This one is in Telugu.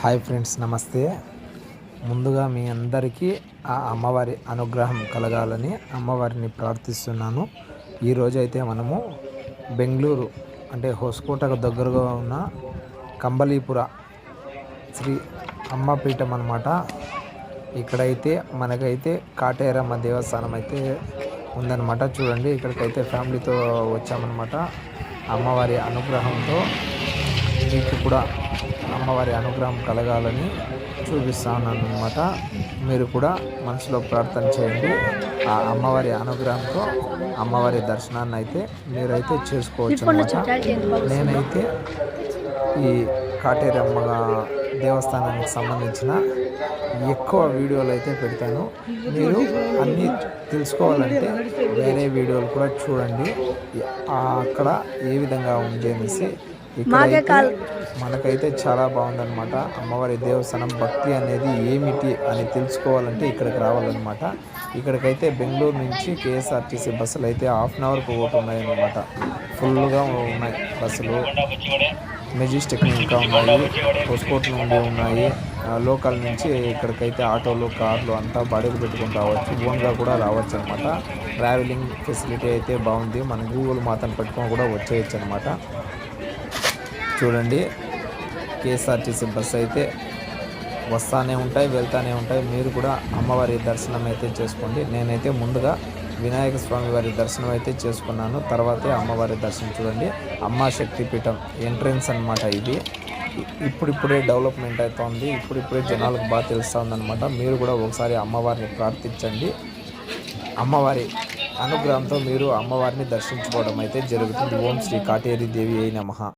హాయ్ ఫ్రెండ్స్ నమస్తే. ముందుగా మీ అందరికీ ఆ అమ్మవారి అనుగ్రహం కలగాలని అమ్మవారిని ప్రార్థిస్తున్నాను. ఈరోజు అయితే మనము బెంగళూరు అంటే హోస్కోటకు దగ్గరగా ఉన్న కంబలీపుర శ్రీ అమ్మపీఠం అనమాట ఇక్కడైతే మనకైతే కాటేరమ్మ దేవస్థానం అయితే ఉందన్నమాట. చూడండి ఇక్కడికైతే ఫ్యామిలీతో వచ్చామన్నమాట అమ్మవారి అనుగ్రహంతో. మీకు కూడా అమ్మవారి అనుగ్రహం కలగాలని చూపిస్తా ఉన్నాను అనమాట మీరు కూడా మనసులో ప్రార్థన చేయండి. ఆ అమ్మవారి అనుగ్రహంతో అమ్మవారి దర్శనాన్ని అయితే మీరైతే చేసుకోవచ్చు అనమాట నేనైతే ఈ కాటేరమ్మ దేవస్థానానికి సంబంధించిన ఎక్కువ వీడియోలు అయితే పెడతాను. మీరు అన్నీ తెలుసుకోవాలంటే వేరే వీడియోలు కూడా చూడండి. అక్కడ ఏ విధంగా ఉంది అనేసి మనకైతే చాలా బాగుందన్నమాట. అమ్మవారి దేవస్థానం భక్తి అనేది ఏమిటి అని తెలుసుకోవాలంటే ఇక్కడికి రావాలన్నమాట. ఇక్కడికైతే బెంగళూరు నుంచి కేఎస్ఆర్టీసీ బస్సులు అయితే హాఫ్ అన్ అవర్కి ఒకటి ఉన్నాయన్నమాట. ఫుల్గా ఉన్నాయి బస్సులు. మెజెస్టిక్ ఇంకా ఉన్నాయి. హోస్కోట్ నుండి ఉన్నాయి. లోకల్ నుంచి ఇక్కడికైతే ఆటోలు కార్లు అంతా బాడీలు పెట్టుకుని రావచ్చు. ఓన్గా కూడా రావచ్చు అనమాట ట్రావెలింగ్ ఫెసిలిటీ అయితే బాగుంది. మన గూగుల్ మాతను పెట్టుకొని కూడా వచ్చేయచ్చు అనమాట చూడండి. కేఎస్ఆర్టీసీ బస్ అయితే వస్తానే ఉంటాయి వెళ్తానే ఉంటాయి. మీరు కూడా అమ్మవారి దర్శనం అయితే చేసుకోండి. నేనైతే ముందుగా వినాయక స్వామి వారి దర్శనం అయితే చేసుకున్నాను. తర్వాతే అమ్మవారి దర్శనం చూడండి. అమ్మ శక్తిపీఠం ఎంట్రన్స్ అనమాట ఇది. ఇప్పుడిప్పుడే డెవలప్మెంట్ అవుతుంది ఇప్పుడిప్పుడే జనాలకు బాగా తెలుస్తూ ఉందన్నమాట మీరు కూడా ఒకసారి అమ్మవారిని ప్రార్థించండి. అమ్మవారి అనుగ్రహంతో మీరు అమ్మవారిని దర్శించుకోవడం అయితే జరుగుతుంది. ఓం శ్రీ కాటేరి దేవి అయి మహా